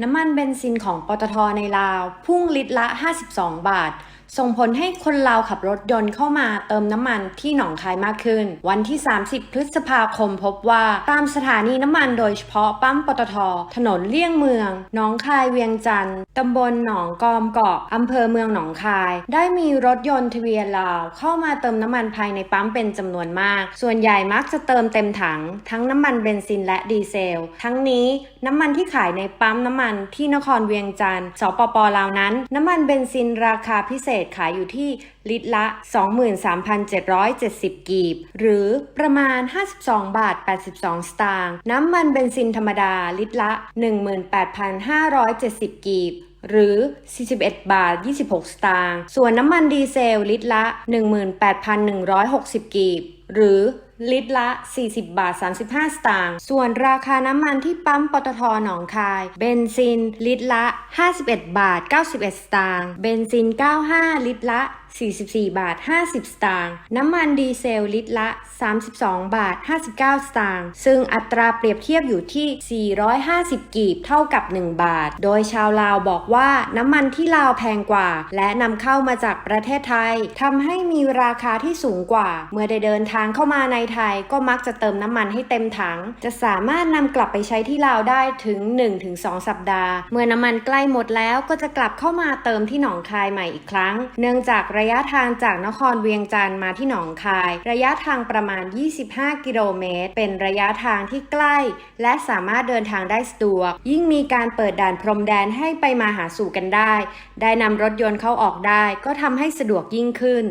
น้ำมันเบนซินของปตทในลาว พุ่งลิตรละ 52 บาท ส่งผลให้คนลาวขับรถยนต์เข้ามาเติมน้ำมันที่หนองคายมากขึ้น วันที่ 30 พฤษภาคมพบว่าตามสถานีน้ำมันโดยเฉพาะปั๊มปตท ถนนเลี่ยงเมืองหนองคายเวียงจันทร์ตำบลหนองกอมเกาะอำเภอเมืองหนองคาย ได้มีรถยนต์ทะเบียนลาว เข้ามาเติมน้ำมันภายในปั๊มเป็นจำนวนมาก ส่วนใหญ่มักจะเติมเต็มถัง ทั้งน้ำมันเบนซินและดีเซล ทั้งนี้น้ำมันที่ขายในปั๊มน้ำมันที่นครเวียงจันทร์สปปลาวนั้น น้ำมันเบนซินราคาพิเศษขายอยู่ที่ลิตรละ 23,770 กีบ หรือประมาณ 52 บาท 82 สตางค์น้ำมันเบนซินธรรมดาลิตรละ 18,570 กีบหรือ 41 บาท 26 สตางค์ ส่วนน้ำมันดีเซล ลิตรละ 18,160 กีบ หรือ ลิตรละ 40 บาท 35 สตางค์ ส่วนราคาน้ำมันที่ปั๊มปตทหนองคาย เบนซิน ลิตรละ 51 บาท 91 สตางค์ เบนซิน 95 ลิตรละ 44 บาท 50 สตางค์ น้ำมันดีเซลลิตรละ 32 บาท 59 สตางค์ ซึ่งอัตราเปรียบเทียบอยู่ที่ 450 กีบเท่ากับ 1 บาท โดยชาวลาวบอกว่าน้ำมันที่ลาวแพงกว่า และนำเข้ามาจากประเทศไทยทำให้มีราคาที่สูงกว่า เมื่อได้เดินทางเข้ามาในไทยก็มักจะเติมน้ำมันให้เต็มถัง จะสามารถนำกลับไปใช้ที่ลาวได้ถึง 1-2 สัปดาห์ เมื่อน้ำมันใกล้หมดแล้วก็จะกลับเข้ามาเติมที่หนองคายใหม่อีกครั้ง เนื่องจากระยะทางจากนครเวียงจันทร์มาที่หนองคาย ระยะทางประมาณ 25 กิโลเมตร เป็นระยะทางที่ใกล้ และสามารถเดินทางได้สะดวก ยิ่งมีการเปิดด่านพรมแดนให้ไปมาหาสู่กันได้ ได้นำรถยนต์เข้าออกได้ ก็ทำให้สะดวกยิ่งขึ้น